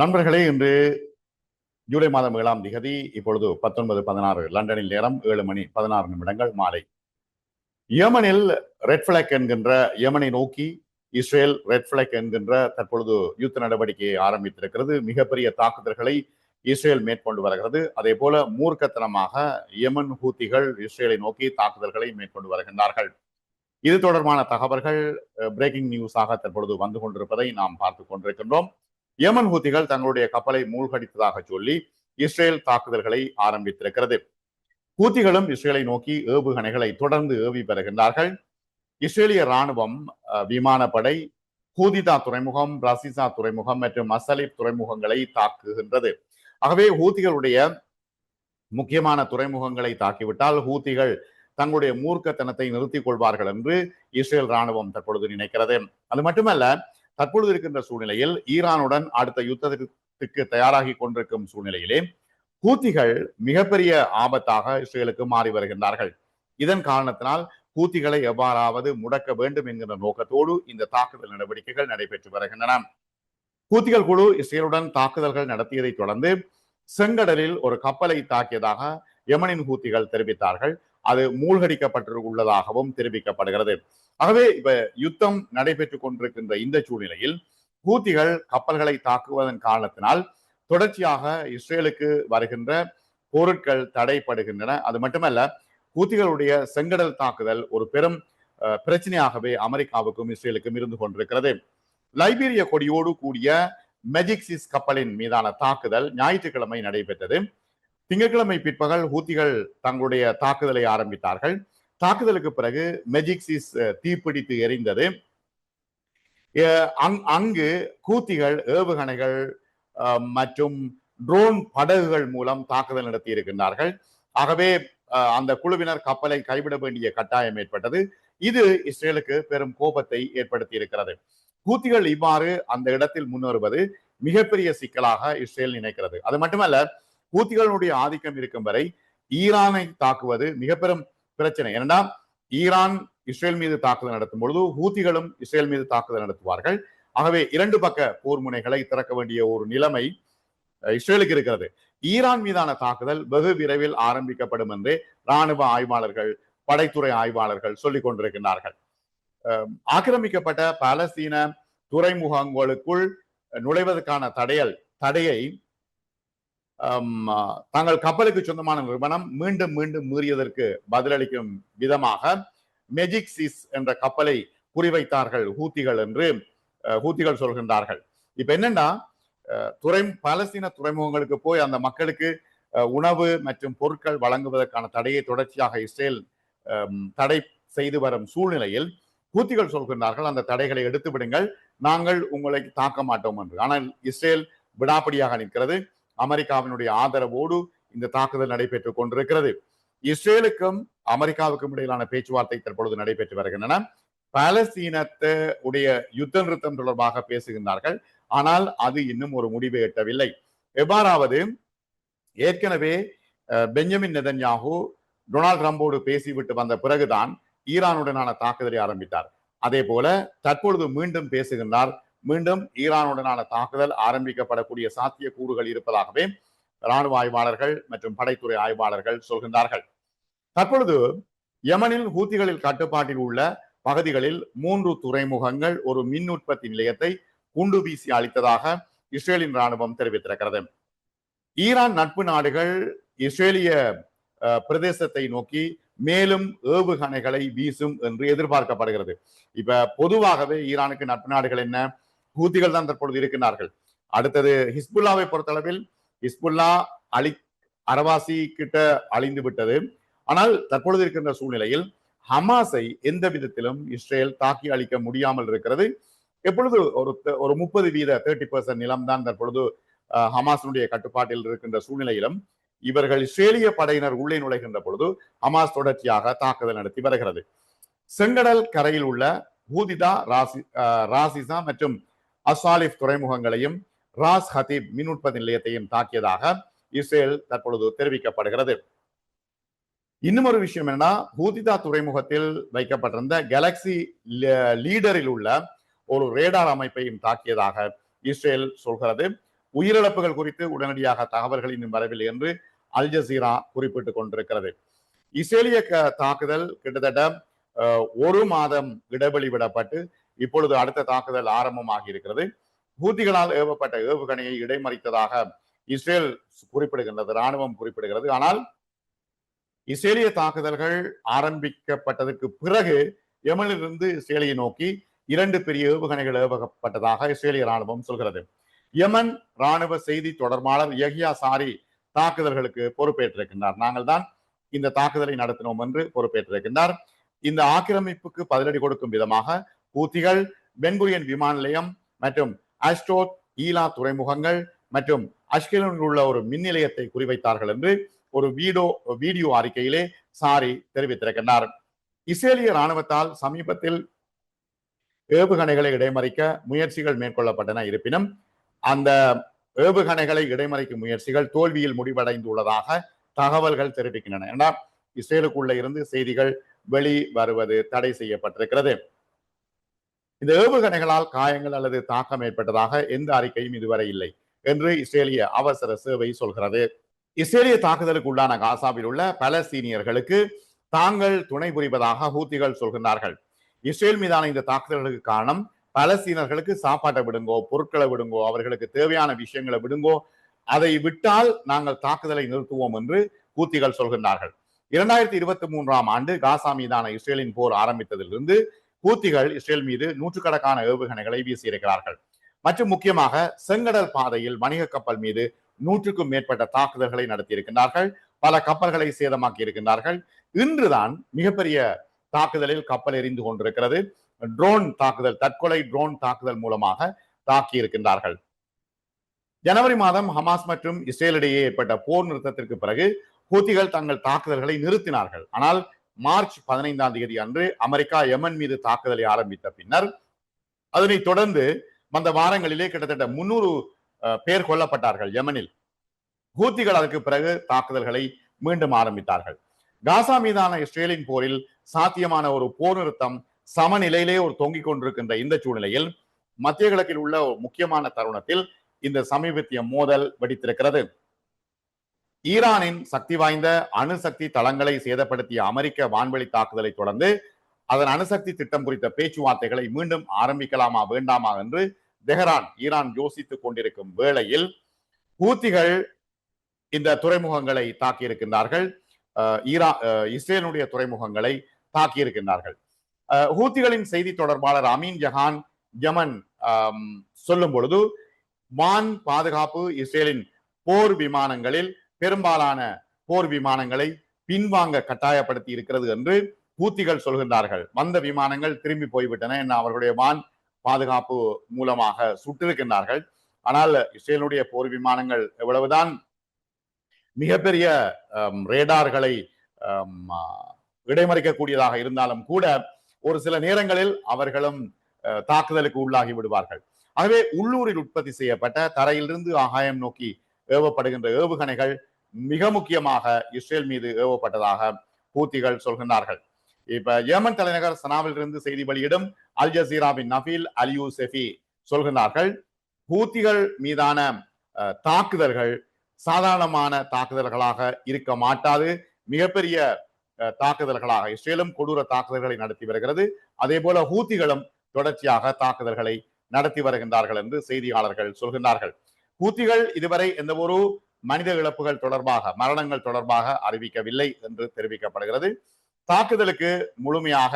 நண்பர்களே இன்று ஜூலை மாதம் ஏழாம் திகதி இப்பொழுது பத்தொன்பது பதினாறு லண்டனில் நேரம் ஏழு மணி பதினாறு நிமிடங்கள் மாலை. யமனில் ரெட் பிளாக் என்கின்ற யமனை நோக்கி இஸ்ரேல் ரெட் பிளாக் என்கின்ற தற்பொழுது யுத்த நடவடிக்கையை ஆரம்பித்திருக்கிறது. மிகப்பெரிய தாக்குதல்களை இஸ்ரேல் மேற்கொண்டு வருகிறது. அதே போல மூர்க்கத்தனமாக யமன் ஹூத்திகள் இஸ்ரேலை நோக்கி தாக்குதல்களை மேற்கொண்டு வருகின்றார்கள். இது தொடர்பான தகவல்கள் பிரேக்கிங் நியூஸாக தற்பொழுது வந்து கொண்டிருப்பதை நாம் பார்த்து கொண்டிருக்கின்றோம். யமன் ஹூத்திகள் தங்களுடைய கப்பலை மூழ்கடித்ததாக சொல்லி இஸ்ரேல் தாக்குதல்களை ஆரம்பித்திருக்கிறது. ஹூத்திகளும் இஸ்ரேலை நோக்கி ஏவுகணைகளை தொடர்ந்து ஏவி பெறுகின்றார்கள் இஸ்ரேலிய ராணுவம் விமானப்படை ஹூதிதா துறைமுகம் ரசிசா துறைமுகம் மற்றும் மசலிப் துறைமுகங்களை தாக்குகின்றது. ஆகவே ஹூத்திகளுடைய முக்கியமான துறைமுகங்களை தாக்கிவிட்டால் ஹூத்திகள் தங்களுடைய மூர்க்கத்தனத்தை நிறுத்திக் கொள்வார்கள் என்று இஸ்ரேல் ராணுவம் தற்பொழுது நினைக்கிறது. அது மட்டுமல்ல தற்பொழுது இருக்கின்ற சூழ்நிலையில் ஈரானுடன் அடுத்த யுத்தத்திற்கு தயாராகி கொண்டிருக்கும் சூழ்நிலையிலே கூத்திகள் மிகப்பெரிய ஆபத்தாக இஸ்ரேலுக்கு மாறி வருகின்றார்கள். இதன் காரணத்தினால் கூத்திகளை எவ்வாறாவது முடக்க வேண்டும் என்கிற நோக்கத்தோடு இந்த தாக்குதல் நடவடிக்கைகள் நடைபெற்று வருகின்றன. கூத்திகள் குழு இஸ்ரேலுடன் தாக்குதல்கள் நடத்தியதை தொடர்ந்து செங்கடலில் ஒரு கப்பலை தாக்கியதாக யமனின் கூத்திகள் தெரிவித்தார்கள். அது மூழ்கடிக்கப்பட்டு உள்ளதாகவும் தெரிவிக்கப்படுகிறது. ஆகவே இப்ப யுத்தம் நடைபெற்றுக் கொண்டிருக்கின்ற இந்த சூழ்நிலையில் ஹூத்திகள் கப்பல்களை தாக்குவதன் காரணத்தினால் தொடர்ச்சியாக இஸ்ரேலுக்கு வருகின்ற பொருட்கள் தடைப்படுகின்றன. அது மட்டுமல்ல ஹூத்திகளுடைய செங்கடல் தாக்குதல் ஒரு பெரும் பிரச்சனையாகவே அமெரிக்காவுக்கும் இஸ்ரேலுக்கும் இருந்து கொண்டிருக்கிறது. லைபீரிய கொடியோடு கூடிய மெஜிக்சிஸ் கப்பலின் மீதான தாக்குதல் ஞாயிற்றுக்கிழமை நடைபெற்றது. திங்கட்கிழமை பிற்பகல் ஹூத்திகள் தங்களுடைய தாக்குதலை ஆரம்பித்தார்கள். தாக்குதலுக்கு பிறகு மெஜிக்சிஸ் தீப்பிடித்து எரிந்தது. அங்கு கூத்திகள் ஏவுகணைகள் மற்றும் ட்ரோன் படகுகள் மூலம் தாக்குதல் நடத்தி இருக்கின்றார்கள். ஆகவே அந்த குழுவினர் கப்பலை கைவிட வேண்டிய கட்டாயம் ஏற்பட்டது. இது இஸ்ரேலுக்கு பெரும் கோபத்தை ஏற்படுத்தி இருக்கிறது. கூத்திகள் இவ்வாறு அந்த இடத்தில் முன்வருவது மிகப்பெரிய சிக்கலாக இஸ்ரேல் நினைக்கிறது. அது மட்டுமல்ல ஹூத்திகளுடைய ஆதிக்கம் இருக்கும் வரை ஈரானை தாக்குவது மிக பெரும் பிரச்சனை. ஏன்னா ஈரான் இஸ்ரேல் மீது தாக்குதல் நடத்தும் பொழுது ஹூத்திகளும் இஸ்ரேல் மீது தாக்குதல் நடத்துவார்கள். ஆகவே இரண்டு பக்க போர் முனைகளை திறக்க வேண்டிய ஒரு நிலைமை இஸ்ரேலுக்கு இருக்கிறது. ஈரான் மீதான தாக்குதல் வெகு விரைவில் ஆரம்பிக்கப்படும் என்று ராணுவ ஆய்வாளர்கள் படைத்துறை ஆய்வாளர்கள் சொல்லிக் கொண்டிருக்கின்றார்கள். ஆக்கிரமிக்கப்பட்ட பாலஸ்தீன துறைமுகங்களுக்குள் நுழைவதற்கான தடையல் தடையை தங்கள் கப்பலுக்கு சொந்தமான நிறுவனம் மீண்டும் மீண்டும் மீறியதற்கு பதிலளிக்கும் விதமாக மெஜிக்சிஸ் என்ற கப்பலை குறிவைத்தார்கள் ஹூத்திகள் என்று ஹூத்திகள் சொல்கின்றார்கள். இப்ப என்னன்னா துறை பாலஸ்தீன துறைமுகங்களுக்கு போய் அந்த மக்களுக்கு உணவு மற்றும் பொருட்கள் வழங்குவதற்கான தடையை தொடர்ச்சியாக இஸ்ரேல் தடை செய்து வரும் சூழ்நிலையில் ஹூத்திகள் சொல்கின்றார்கள் அந்த தடைகளை எடுத்து விடுங்கள் நாங்கள் உங்களை தாக்க மாட்டோம் என்று. ஆனால் இஸ்ரேல் விடாப்படியாக நிற்கிறது. அமெரிக்காவினுடைய ஆதரவோடு இந்த தாக்குதல் நடைபெற்றுக் கொண்டிருக்கிறது. இஸ்ரேலுக்கும் அமெரிக்காவுக்கும் இடையிலான பேச்சுவார்த்தை தற்பொழுது நடைபெற்று வருகின்றன. பாலஸ்தீனத்தை உடைய யுத்த நிறுத்தம் தொடர்பாக பேசுகின்றார்கள். ஆனால் அது இன்னும் ஒரு முடிவை எட்டவில்லை. எவ்வாறாவது ஏற்கனவே பெஞ்சமின் நெதன்யாகு டொனால்ட் ட்ரம்போடு பேசிவிட்டு வந்த பிறகுதான் ஈரானுடனான தாக்குதலை ஆரம்பித்தார். அதே போல தற்பொழுது மீண்டும் பேசுகின்றார் மீண்டும் ஈரானுடனான தாக்குதல் ஆரம்பிக்கப்படக்கூடிய சாத்திய கூறுகள் இருப்பதாகவே ராணுவ ஆய்வாளர்கள் மற்றும் படைத்துறை ஆய்வாளர்கள் சொல்கின்றார்கள். தற்பொழுது யமனில் ஹூத்திகளில் கட்டுப்பாட்டில் உள்ள பகுதிகளில் மூன்று துறைமுகங்கள் ஒரு மின் உற்பத்தி நிலையத்தை குண்டு வீசி அளித்ததாக இஸ்ரேலின் ராணுவம் தெரிவித்திருக்கிறது. ஈரான் நட்பு நாடுகள் இஸ்ரேலிய பிரதேசத்தை நோக்கி மேலும் ஏவுகணைகளை வீசும் என்று எதிர்பார்க்கப்படுகிறது. இப்ப பொதுவாகவே ஈரானுக்கு நட்பு நாடுகள் என்ன? ஹூத்திகள் தான் தற்பொழுது இருக்கிறார்கள் அடுத்தது ஹிஸ்புல்லாவை பொறுத்தளவில் ஹிஸ்புல்லா அழி அரவாசி கிட்ட அழிந்து விட்டது. ஆனால் தற்பொழுது இருக்கின்ற சூழ்நிலையில் ஹமாஸை எந்த விதத்திலும் இஸ்ரேல் தாக்கி அளிக்க முடியாமல் இருக்கிறது. எப்பொழுது ஒரு ஒரு முப்பது வீத தேர்ட்டி பர்சன்ட் நிலம் தான் தற்பொழுது ஹமாஸினுடைய கட்டுப்பாட்டில் இருக்கின்ற சூழ்நிலையிலும் இவர்கள் இஸ்ரேலிய படையினர் உள்ளே நுழைகின்ற பொழுது ஹமாஸ் தொடர்ச்சியாக தாக்குதல் நடத்தி வருகிறது. செங்கடல் கரையில் உள்ள ஹூதிதா ராசி ராசிசா மற்றும் அசாலிஃப் துறைமுகங்களையும் ராஸ் ஹதீப் மின் உற்பத்தி நிலையத்தையும் தாக்கியதாக இஸ்ரேல் தற்பொழுது தெரிவிக்கப்படுகிறது. இன்னும் ஒரு விஷயம் என்னன்னா ஹூதிதா துறைமுகத்தில் வைக்கப்பட்டிருந்த கேலக்சி லீடரில் உள்ள ஒரு ரேடார் அமைப்பையும் தாக்கியதாக இஸ்ரேல் சொல்கிறது. உயிரிழப்புகள் குறித்து உடனடியாக தகவல்கள் இன்னும் வரவில்லை என்று அல் ஜசீரா குறிப்பிட்டுக் கொண்டிருக்கிறது. இஸ்ரேலிய க- தாக்குதல் கிட்டத்தட்ட ஒரு மாதம் இடைவெளி விடப்பட்டு இப்பொழுது அடுத்த தாக்குதல் ஆரம்பமாகி இருக்கிறது. ஹூத்திகளால் ஏவப்பட்ட ஏவுகணையை இடைமறித்ததாக இஸ்ரேல் குறிப்பிடுகின்றது ராணுவம் குறிப்பிடுகிறது. ஆனால் இஸ்ரேலிய தாக்குதல்கள் ஆரம்பிக்கப்பட்டதற்கு பிறகு யமனிலிருந்து இஸ்ரேலியை நோக்கி இரண்டு பெரிய ஏவுகணைகள் ஏவப்பட்டதாக இஸ்ரேலிய ராணுவம் சொல்கிறது. யமன் ராணுவ செய்தி தொடர்பாளர் யஹியா சாரி தாக்குதல்களுக்கு பொறுப்பேற்றிருக்கின்றார். நாங்கள் தான் இந்த தாக்குதலை நடத்தினோம் என்று பொறுப்பேற்றிருக்கின்றார். இந்த ஆக்கிரமிப்புக்கு பதிலடி கொடுக்கும் விதமாக ஹூத்திகள் பென்குரியன் விமான நிலையம் மற்றும் அஸ்டோத் ஈலா துறைமுகங்கள் மற்றும் அஷ்கலனில் உள்ள ஒரு மின் நிலையத்தை குறிவைத்தார்கள் என்று ஒரு வீடியோ வீடியோ அறிக்கையிலே சாரி தெரிவித்திருக்கின்றார். இஸ்ரேலிய ராணுவத்தால் சமீபத்தில் ஏவுகணைகளை இடைமறிக்க முயற்சிகள் மேற்கொள்ளப்பட்டன இருப்பினும் அந்த ஏவுகணைகளை இடைமறிக்கும் முயற்சிகள் தோல்வியில் முடிவடைந்துள்ளதாக தகவல்கள் தெரிவிக்கின்றன. ஏன்னா இஸ்ரேலுக்குள்ள இருந்து செய்திகள் வெளி வருவது தடை செய்யப்பட்டிருக்கிறது. இந்த ஏவுகணைகளால் காயங்கள் அல்லது தாக்கம் ஏற்பட்டதாக எந்த அறிக்கையும் இதுவரை இல்லை என்று இஸ்ரேலிய அவசர சேவை சொல்கிறது. இஸ்ரேலிய தாக்குதலுக்கு உள்ளான காசாவில் உள்ள பலஸ்தீனியர்களுக்கு தாங்கள் துணை புரிவதாக ஹூத்திகள் சொல்கின்றார்கள். இஸ்ரேல் மீதான இந்த தாக்குதல்களுக்கு காரணம் பலஸ்தீனர்களுக்கு சாப்பாட்டை விடுங்கோ பொருட்களை விடுங்கோ அவர்களுக்கு தேவையான விஷயங்களை விடுங்கோ அதை விட்டால் நாங்கள் தாக்குதலை நிறுத்துவோம் என்று கூத்திகள் சொல்கின்றார்கள். இரண்டாயிரத்தி இருபத்தி மூன்றாம் ஆண்டு காசா மீதான இஸ்ரேலின் போர் ஆரம்பித்ததிலிருந்து ஹூத்திகள் இஸ்ரேல் மீது நூற்றுக்கணக்கான ஏவுகணைகளை வீசியிருக்கிறார்கள். மற்றும் முக்கியமாக செங்கடல் பாதையில் வணிக கப்பல் மீது நூற்றுக்கும் மேற்பட்ட தாக்குதல்களை நடத்தியிருக்கின்றார்கள். பல கப்பல்களை சேதமாக்கி இருக்கின்றார்கள் இன்றுதான் மிகப்பெரிய தாக்குதலில் கப்பல் எரிந்து கொண்டிருக்கிறது. ட்ரோன் தாக்குதல் தற்கொலை ட்ரோன் தாக்குதல் மூலமாக தாக்கி இருக்கின்றார்கள் ஜனவரி மாதம் ஹமாஸ் மற்றும் இஸ்ரேலிடையே ஏற்பட்ட போர் நிறுத்தத்திற்கு பிறகு ஹூத்திகள் தங்கள் தாக்குதல்களை நிறுத்தினார்கள். ஆனால் மார்ச் பதினைந்தாம் தேதி அன்று அமெரிக்கா எமன் மீது தாக்குதலை ஆரம்பித்த பின்னர் அதனை தொடர்ந்து வந்த வாரங்களிலே கிட்டத்தட்ட முன்னூறு பேர் கொல்லப்பட்டார்கள் யமனில். ஹூத்திகள் அதற்கு பிறகு தாக்குதல்களை மீண்டும் ஆரம்பித்தார்கள். காசா மீதான இஸ்ரேலின் போரில் சாத்தியமான ஒரு போர் நிறுத்தம் சமநிலையிலே ஒரு தொங்கிக் கொண்டிருக்கின்ற இந்த சூழ்நிலையில் மத்திய கிழக்கில் உள்ள ஒரு முக்கியமான தருணத்தில் இந்த சமீபத்திய மோதல் வெடித்திருக்கிறது. ஈரானின் சக்தி வாய்ந்த அணுசக்தி தளங்களை சேதப்படுத்திய அமெரிக்க வான்வெளி தாக்குதலை தொடர்ந்து அதன் அணுசக்தி திட்டம் குறித்த பேச்சுவார்த்தைகளை மீண்டும் ஆரம்பிக்கலாமா வேண்டாமா என்று தெஹரான் ஈரான் யோசித்துக் கொண்டிருக்கும் வேளையில் ஹூத்திகள் இந்த துறைமுகங்களை தாக்கியிருக்கின்றார்கள். ஈரா இஸ்ரேலுடைய துறைமுகங்களை தாக்கியிருக்கின்றார்கள். ஹூத்திகளின் செய்தி தொடர்பாளர் அமீன் ஜஹான் யமன் சொல்லும் பொழுது வான் பாதுகாப்பு இஸ்ரேலின் போர் விமானங்களில் பெரும்பாலான போர் விமானங்களை பின்வாங்க கட்டாயப்படுத்தி இருக்கிறது என்று பூத்திகள் சொல்கின்றார்கள். வந்த விமானங்கள் திரும்பி போய்விட்டன என அவர்களுடைய வான் பாதுகாப்பு மூலமாக சுட்டிருக்கின்றார்கள். ஆனால் இஸ்ரேலுடைய போர் விமானங்கள் எவ்வளவுதான் மிகப்பெரிய ரேடார்களை இடைமறிக்கக்கூடியதாக இருந்தாலும் கூட ஒரு சில நேரங்களில் அவர்களும் தாக்குதலுக்கு உள்ளாகி விடுவார்கள். ஆகவே உள்ளூரில் உற்பத்தி செய்யப்பட்ட தரையிலிருந்து ஆகாயம் நோக்கி ஏவப்படுகின்ற ஏவுகணைகள் மிக முக்கியமாக இஸ்ரேல் மீது ஏவப்பட்டதாக பூத்திகள் சொல்கின்றார்கள். இப்ப ஏமன் தலைநகர் சனாவில் இருந்து செய்தி வெளியிடும் அல் ஜசீராவின் நபீல் அலியூ செஃபி சொல்கின்றார்கள் பூத்திகள் மீதான தாக்குதல்கள் சாதாரணமான தாக்குதல்களாக இருக்க மாட்டாது. மிகப்பெரிய தாக்குதல்களாக இஸ்ரேலும் கொடூர தாக்குதல்களை நடத்தி வருகிறது. அதே போல ஹூத்திகளும் தொடர்ச்சியாக தாக்குதல்களை நடத்தி வருகின்றார்கள் என்று செய்தியாளர்கள் சொல்கின்றார்கள். ஹூத்திகள் இதுவரை எந்த ஒரு மனித இழப்புகள் தொடர்பாக மரணங்கள் தொடர்பாக அறிவிக்கவில்லை என்று தெரிவிக்கப்படுகிறது. தாக்குதலுக்கு முழுமையாக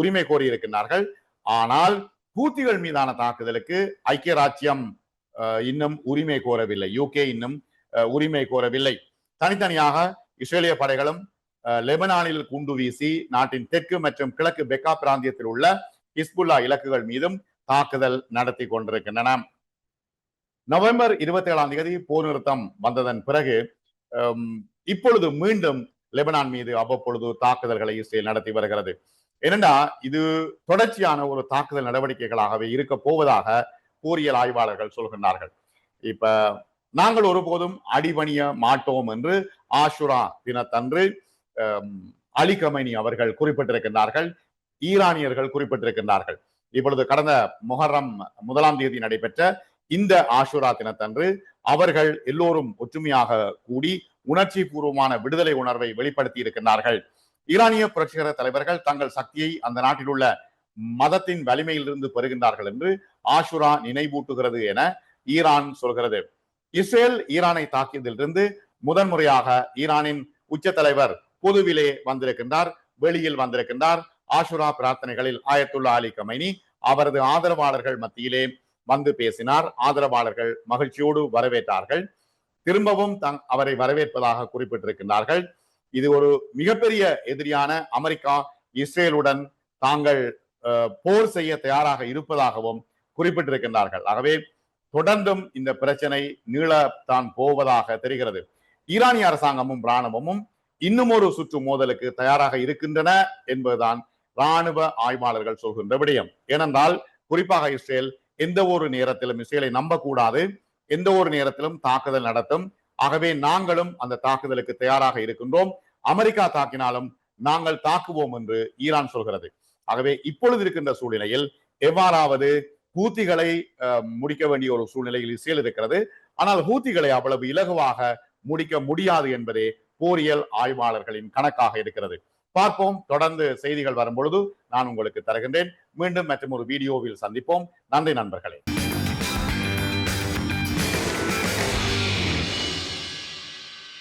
உரிமை கோரியிருக்கின்றார்கள். ஆனால் ஹூத்திகள் மீதான தாக்குதலுக்கு ஐக்கிய ராஜ்யம் இன்னும் உரிமை கோரவில்லை. யூகே இன்னும் உரிமை கோரவில்லை. தனித்தனியாக இஸ்ரேலிய படைகளும் லெபனானில் குண்டு வீசி நாட்டின் தெற்கு மற்றும் கிழக்கு பெக்கா பிராந்தியத்தில் உள்ள ஹிஸ்புல்லா இலக்குகள் மீதும் தாக்குதல் நடத்தி கொண்டிருக்கின்றன. நவம்பர் இருபத்தி ஏழாம் தேதி போர் நிறுத்தம் வந்ததன் பிறகு இப்பொழுது மீண்டும் லெபனான் மீது அவ்வப்பொழுது தாக்குதல்களை இஸ்ரேல் நடத்தி வருகிறது. என்னென்னா இது தொடர்ச்சியான ஒரு தாக்குதல் நடவடிக்கைகளாகவே இருக்க போவதாக போரியல் ஆய்வாளர்கள் சொல்கின்றார்கள். இப்ப நாங்கள் ஒருபோதும் அடிபணிய மாட்டோம் என்று ஆஷுரா தினத்தன்று அலி கமைனி அவர்கள் குறிப்பிட்டிருக்கின்றார்கள். ஈரானியர்கள் குறிப்பிட்டிருக்கின்றார்கள். இப்பொழுது கடந்த முஹர்ரம் முதலாம் தேதி நடைபெற்ற இந்த ஆஷுரா தினத்தன்று அவர்கள் எல்லோரும் ஒற்றுமையாக கூடி உணர்ச்சி பூர்வமான விடுதலை உணர்வை வெளிப்படுத்தி இருக்கின்றார்கள். ஈரானிய புரட்சிகர தலைவர்கள் தங்கள் சக்தியை அந்த நாட்டில் உள்ள மதத்தின் வலிமையிலிருந்து பெறுகின்றார்கள் என்று ஆஷுரா நினைவூட்டுகிறது என ஈரான் சொல்கிறது. இஸ்ரேல் ஈரானை தாக்கியதிலிருந்து முதன்முறையாக ஈரானின் உச்ச தலைவர் பொதுவிலே வந்திருக்கின்றார் வெளியில் வந்திருக்கின்றார். ஆஷுரா பிரார்த்தனைகளில் ஆயத்துல்லா அலி கமைனி அவரது ஆதரவாளர்கள் மத்தியிலே வந்து பேசினார். ஆதரவாளர்கள் மகிழ்ச்சியோடு வரவேற்றார்கள். திரும்பவும் தங் அவரை வரவேற்பதாக குறிப்பிட்டிருக்கின்றார்கள். இது ஒரு மிகப்பெரிய எதிரியான அமெரிக்கா இஸ்ரேலுடன் தாங்கள் போர் செய்ய தயாராக இருப்பதாகவும் குறிப்பிட்டிருக்கின்றார்கள். ஆகவே தொடர்ந்தும் இந்த பிரச்சனை நீளத்தான் போவதாக தெரிகிறது. ஈரானிய அரசாங்கமும் இராணுவமும் இன்னும் ஒரு சுற்று மோதலுக்கு தயாராக இருக்கின்றன என்பதுதான் ராணுவ ஆய்வாளர்கள் சொல்கின்ற விடயம். ஏனென்றால் குறிப்பாக இஸ்ரேல் எந்த ஒரு நேரத்திலும் இஸ்ரேலை நம்பக்கூடாது. எந்த ஒரு நேரத்திலும் தாக்குதல் நடத்தும். ஆகவே நாங்களும் அந்த தாக்குதலுக்கு தயாராக இருக்கின்றோம். அமெரிக்கா தாக்கினாலும் நாங்கள் தாக்குவோம் என்று ஈரான் சொல்கிறது. ஆகவே இப்பொழுது இருக்கின்ற சூழ்நிலையில் எவ்வாறாவது ஹூத்திகளை அஹ், முடிக்க வேண்டிய ஒரு சூழ்நிலையில் இஸ்ரேல் இருக்கிறது. ஆனால் ஹூத்திகளை அவ்வளவு இலகுவாக முடிக்க முடியாது என்பதே போரியல் ஆய்வாளர்களின் கணக்காக இருக்கிறது. பார்ப்போம். தொடர்ந்து செய்திகள் வரும் பொழுது நான் உங்களுக்கு தருகின்றேன். மீண்டும் மற்றும் ஒரு வீடியோவில் சந்திப்போம். நன்றி நண்பர்களே.